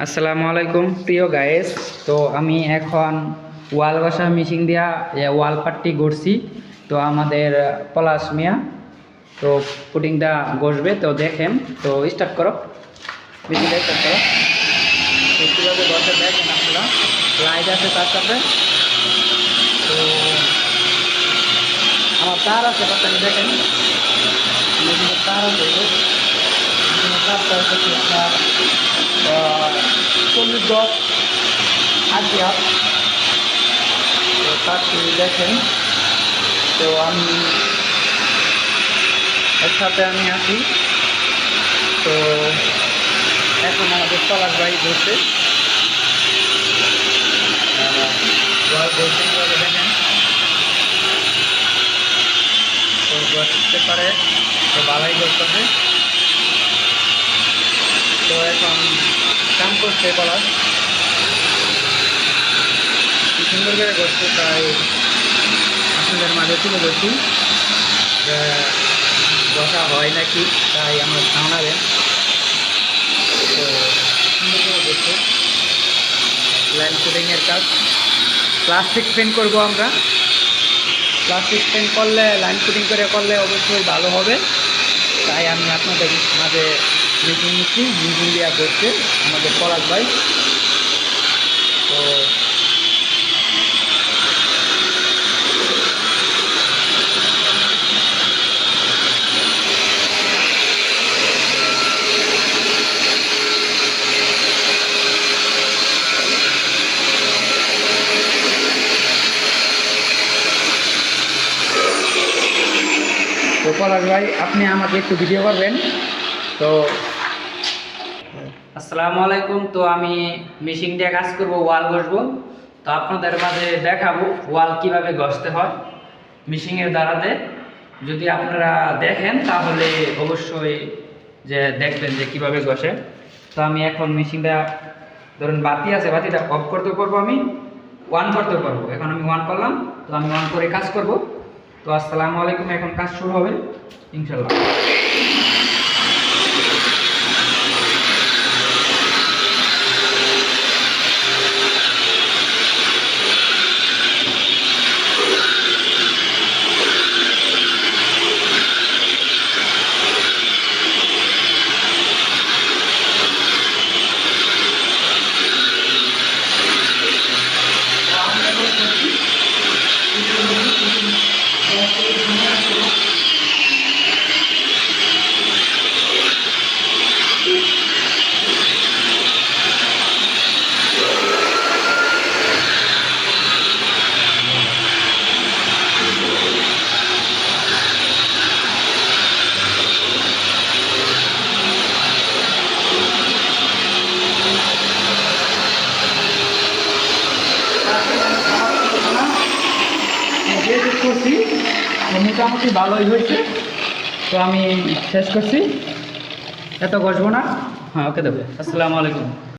আসসালামু আলাইকুম, প্রিয় গায়েস। তো আমি এখন ওয়াল ঘষা মেশিন দিয়া ওয়াল পাট্টি গড়ছি তো আমাদের পলাশ মিয়া, তো পুটিংটা ঘষবে, তো দেখেন, তো স্টার্ট করো। মেশিনটা স্টার্ট করো কীভাবে দেখেন আপনারা। লাইট আছে তার সাথে। তো আমার তার আছে পাশে দেখেন। তার আছে। হচ্ছে কি আপনার চল্লিশ দশ আশি হাত তারটি দেখেন তো আমি একসাথে আমি আছি তো এখন আমাদের বসে বলতে কীভাবে দেখেন তো বসতে পারে তো ভালোই করতেছে তো এখন কাম করছে পলাশ কি সুন্দর করে করছে তাই আপনাদের মাঝে তুলে ধরছি বসা হয় নাকি, তাই আমরা জানাবেন তো সুন্দর করে করছে লাইন শুটিংয়ের কাজ। প্লাস্টিক পেন্ট করব আমরা। প্লাস্টিক পেন্ট করলে লাইন শুটিং করে করলে অবশ্যই ভালো হবে। তাই আমি আপনাদের মাঝে মিটিং নিচ্ছি। মিটিং দেওয়া করছে আমাদের পলাশ ভাই। তো পলাশ ভাই, আপনি আমাকে একটু ভিডিও করবেন? তো, আসসালামু আলাইকুম। তো আমি মেশিন দিয়ে কাজ করব, ওয়াল ঘষবো। তো আপনাদের মাঝে দেখাবো ওয়াল কীভাবে ঘষতে হয় মেশিনের দ্বারাতে। যদি আপনারা দেখেন, তাহলে অবশ্যই যে দেখবেন যে কীভাবে ঘষে। তো আমি এখন মেশিনটা ধরুন বাতি আছে, বাতিটা অফ করতে পারব আমি ওয়ান করতে পারব এখন আমি ওয়ান করলাম, তো আমি ওয়ান করে কাজ করব। তো আসসালামু আলাইকুম এখন কাজ শুরু হবে ইনশাল্লাহ যে শেষ করছি তো মোটামুটি ভালোই হয়েছে। তো আমি শেষ করছি। এত ঘষবো না। হ্যাঁ ওকে দেবো। আসসালামু আলাইকুম।